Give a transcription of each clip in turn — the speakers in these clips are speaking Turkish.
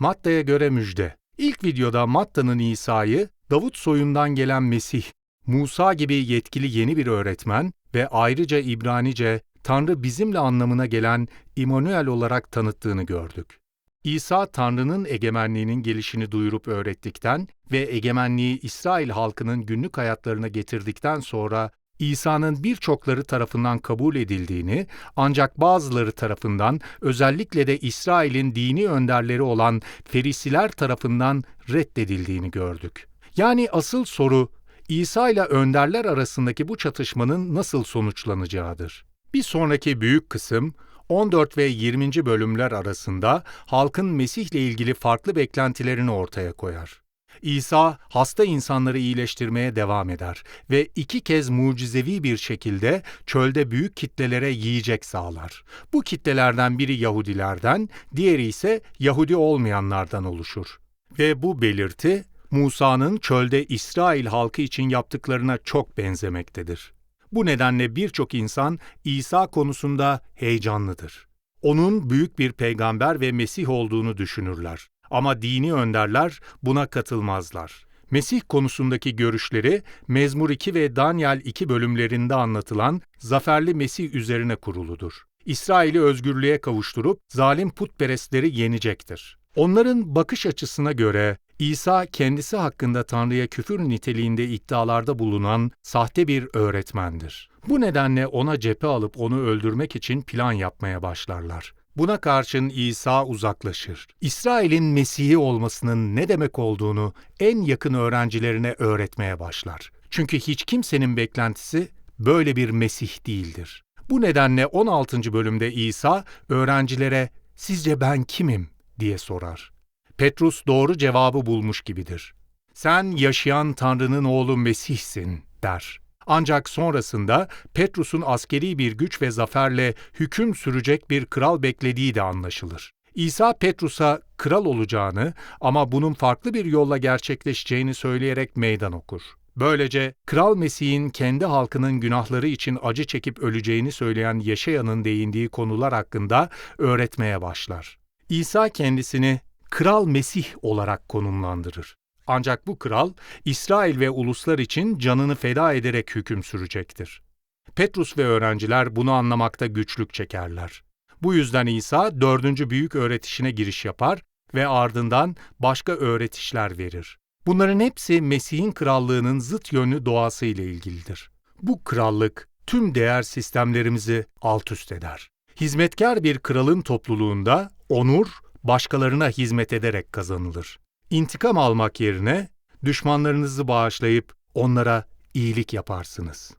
Matta'ya göre müjde. İlk videoda Matta'nın İsa'yı Davut soyundan gelen Mesih, Musa gibi yetkili yeni bir öğretmen ve ayrıca İbranice Tanrı bizimle anlamına gelen İmanuel olarak tanıttığını gördük. İsa Tanrı'nın egemenliğinin gelişini duyurup öğrettikten ve egemenliği İsrail halkının günlük hayatlarına getirdikten sonra İsa'nın birçokları tarafından kabul edildiğini ancak bazıları tarafından özellikle de İsrail'in dini önderleri olan Ferisiler tarafından reddedildiğini gördük. Yani asıl soru İsa ile önderler arasındaki bu çatışmanın nasıl sonuçlanacağıdır. Bir sonraki büyük kısım 14 ve 20. bölümler arasında halkın Mesih ile ilgili farklı beklentilerini ortaya koyar. İsa hasta insanları iyileştirmeye devam eder ve iki kez mucizevi bir şekilde çölde büyük kitlelere yiyecek sağlar. Bu kitlelerden biri Yahudilerden, diğeri ise Yahudi olmayanlardan oluşur. Ve bu belirti Musa'nın çölde İsrail halkı için yaptıklarına çok benzemektedir. Bu nedenle birçok insan İsa konusunda heyecanlıdır. Onun büyük bir peygamber ve Mesih olduğunu düşünürler. Ama dini önderler buna katılmazlar. Mesih konusundaki görüşleri Mezmur 2 ve Daniel 2 bölümlerinde anlatılan zaferli Mesih üzerine kuruludur. İsrail'i özgürlüğe kavuşturup zalim putperestleri yenecektir. Onların bakış açısına göre İsa kendisi hakkında Tanrı'ya küfür niteliğinde iddialarda bulunan sahte bir öğretmendir. Bu nedenle ona cephe alıp onu öldürmek için plan yapmaya başlarlar. Buna karşın İsa uzaklaşır. İsrail'in Mesih'i olmasının ne demek olduğunu en yakın öğrencilerine öğretmeye başlar. Çünkü hiç kimsenin beklentisi böyle bir Mesih değildir. Bu nedenle 16. bölümde İsa öğrencilere "Sizce ben kimim?" diye sorar. Petrus doğru cevabı bulmuş gibidir. Sen yaşayan Tanrı'nın oğlu Mesih'sin der. Ancak sonrasında Petrus'un askeri bir güç ve zaferle hüküm sürecek bir kral beklediği de anlaşılır. İsa Petrus'a kral olacağını ama bunun farklı bir yolla gerçekleşeceğini söyleyerek meydan okur. Böylece Kral Mesih'in kendi halkının günahları için acı çekip öleceğini söyleyen Yeşaya'nın değindiği konular hakkında öğretmeye başlar. İsa kendisini Kral Mesih olarak konumlandırır. Ancak bu kral İsrail ve uluslar için canını feda ederek hüküm sürecektir. Petrus ve öğrenciler bunu anlamakta güçlük çekerler. Bu yüzden İsa dördüncü büyük öğretişine giriş yapar ve ardından başka öğretişler verir. Bunların hepsi Mesih'in krallığının zıt yönlü doğası ile ilgilidir. Bu krallık tüm değer sistemlerimizi alt üst eder. Hizmetkar bir kralın topluluğunda onur başkalarına hizmet ederek kazanılır. İntikam almak yerine düşmanlarınızı bağışlayıp onlara iyilik yaparsınız.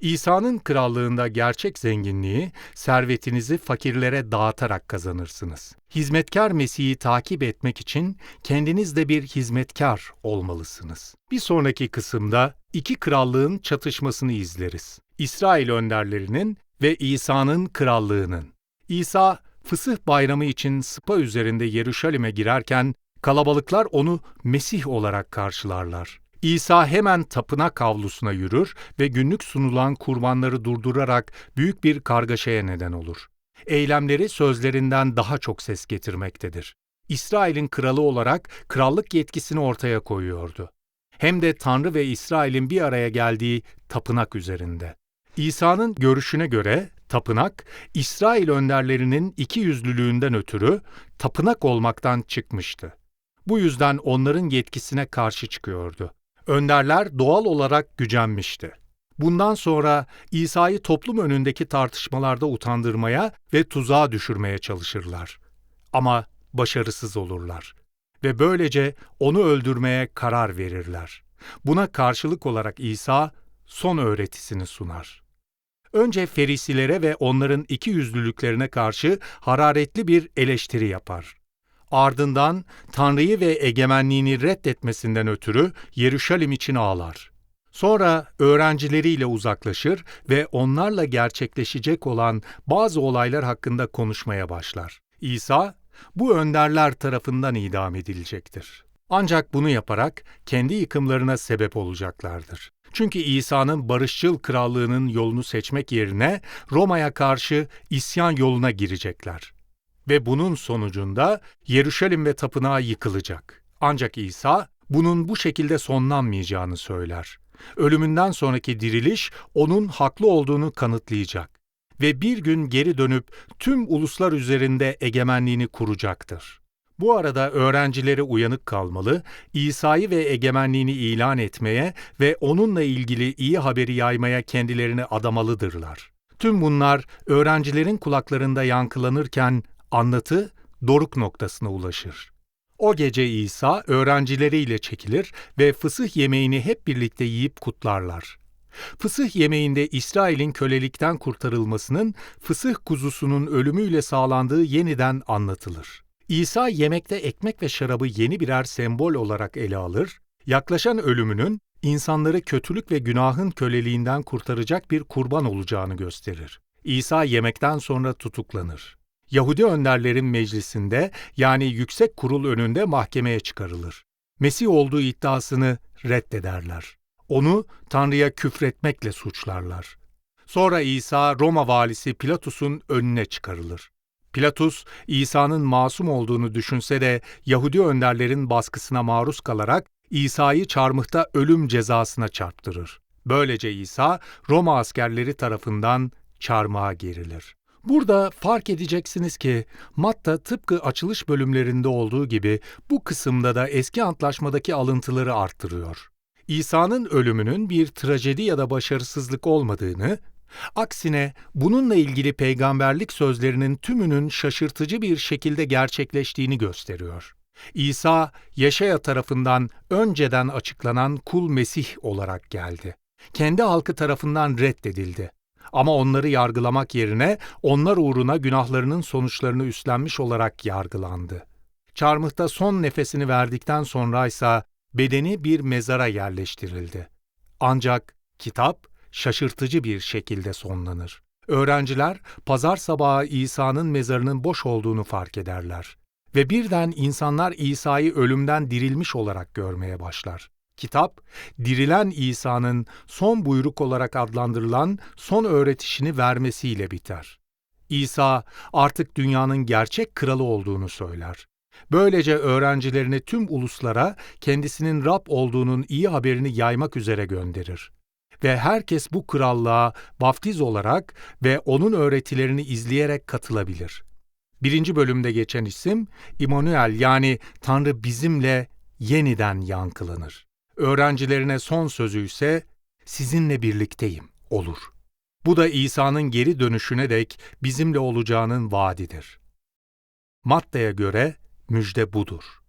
İsa'nın krallığında gerçek zenginliği servetinizi fakirlere dağıtarak kazanırsınız. Hizmetkar Mesih'i takip etmek için kendiniz de bir hizmetkar olmalısınız. Bir sonraki kısımda iki krallığın çatışmasını izleriz. İsrail önderlerinin ve İsa'nın krallığının. İsa Fısıh bayramı için sıpa üzerinde Yeruşalim'e girerken kalabalıklar onu Mesih olarak karşılarlar. İsa hemen tapınak avlusuna yürür ve günlük sunulan kurbanları durdurarak büyük bir kargaşaya neden olur. Eylemleri sözlerinden daha çok ses getirmektedir. İsrail'in kralı olarak krallık yetkisini ortaya koyuyordu. Hem de Tanrı ve İsrail'in bir araya geldiği tapınak üzerinde. İsa'nın görüşüne göre tapınak, İsrail önderlerinin iki yüzlülüğünden ötürü tapınak olmaktan çıkmıştı. Bu yüzden onların yetkisine karşı çıkıyordu. Önderler doğal olarak gücenmişti. Bundan sonra İsa'yı toplum önündeki tartışmalarda utandırmaya ve tuzağa düşürmeye çalışırlar. Ama başarısız olurlar ve böylece onu öldürmeye karar verirler. Buna karşılık olarak İsa son öğretisini sunar. Önce Ferisilere ve onların iki yüzlülüklerine karşı hararetli bir eleştiri yapar. Ardından Tanrı'yı ve egemenliğini reddetmesinden ötürü Yeruşalim için ağlar. Sonra öğrencileriyle uzaklaşır ve onlarla gerçekleşecek olan bazı olaylar hakkında konuşmaya başlar. İsa, bu önderler tarafından idam edilecektir. Ancak bunu yaparak kendi yıkımlarına sebep olacaklardır. Çünkü İsa'nın barışçıl krallığının yolunu seçmek yerine Roma'ya karşı isyan yoluna girecekler. Ve bunun sonucunda Yeruşalim ve tapınağı yıkılacak. Ancak İsa bunun bu şekilde sonlanmayacağını söyler. Ölümünden sonraki diriliş onun haklı olduğunu kanıtlayacak ve bir gün geri dönüp tüm uluslar üzerinde egemenliğini kuracaktır. Bu arada öğrencileri uyanık kalmalı, İsa'yı ve egemenliğini ilan etmeye ve onunla ilgili iyi haberi yaymaya kendilerini adamalıdırlar. Tüm bunlar öğrencilerin kulaklarında yankılanırken anlatı doruk noktasına ulaşır. O gece İsa öğrencileriyle çekilir ve fısıh yemeğini hep birlikte yiyip kutlarlar. Fısıh yemeğinde İsrail'in kölelikten kurtarılmasının fısıh kuzusunun ölümüyle sağlandığı yeniden anlatılır. İsa yemekte ekmek ve şarabı yeni birer sembol olarak ele alır, yaklaşan ölümünün insanları kötülük ve günahın köleliğinden kurtaracak bir kurban olacağını gösterir. İsa yemekten sonra tutuklanır. Yahudi önderlerin meclisinde yani yüksek kurul önünde mahkemeye çıkarılır. Mesih olduğu iddiasını reddederler. Onu Tanrı'ya küfretmekle suçlarlar. Sonra İsa Roma valisi Pilatus'un önüne çıkarılır. Pilatus, İsa'nın masum olduğunu düşünse de Yahudi önderlerin baskısına maruz kalarak İsa'yı çarmıhta ölüm cezasına çarptırır. Böylece İsa Roma askerleri tarafından çarmıha gerilir. Burada fark edeceksiniz ki Matta tıpkı açılış bölümlerinde olduğu gibi bu kısımda da eski antlaşmadaki alıntıları arttırıyor. İsa'nın ölümünün bir trajedi ya da başarısızlık olmadığını, aksine bununla ilgili peygamberlik sözlerinin tümünün şaşırtıcı bir şekilde gerçekleştiğini gösteriyor. İsa, Yaşaya tarafından önceden açıklanan kul Mesih olarak geldi. Kendi halkı tarafından reddedildi. Ama onları yargılamak yerine onlar uğruna günahlarının sonuçlarını üstlenmiş olarak yargılandı. Çarmıhta son nefesini verdikten sonraysa bedeni bir mezara yerleştirildi. Ancak kitap şaşırtıcı bir şekilde sonlanır. Öğrenciler pazar sabahı İsa'nın mezarının boş olduğunu fark ederler ve birden insanlar İsa'yı ölümden dirilmiş olarak görmeye başlar. Kitap, dirilen İsa'nın son buyruk olarak adlandırılan son öğretişini vermesiyle biter. İsa artık dünyanın gerçek kralı olduğunu söyler. Böylece öğrencilerini tüm uluslara kendisinin Rab olduğunun iyi haberini yaymak üzere gönderir. Ve herkes bu krallığa vaftiz olarak ve onun öğretilerini izleyerek katılabilir. Birinci bölümde geçen isim İmanuel yani Tanrı bizimle yeniden yankılanır. Öğrencilerine son sözü ise sizinle birlikteyim olur. Bu da İsa'nın geri dönüşüne dek bizimle olacağının vaadidir. Matta'ya göre müjde budur.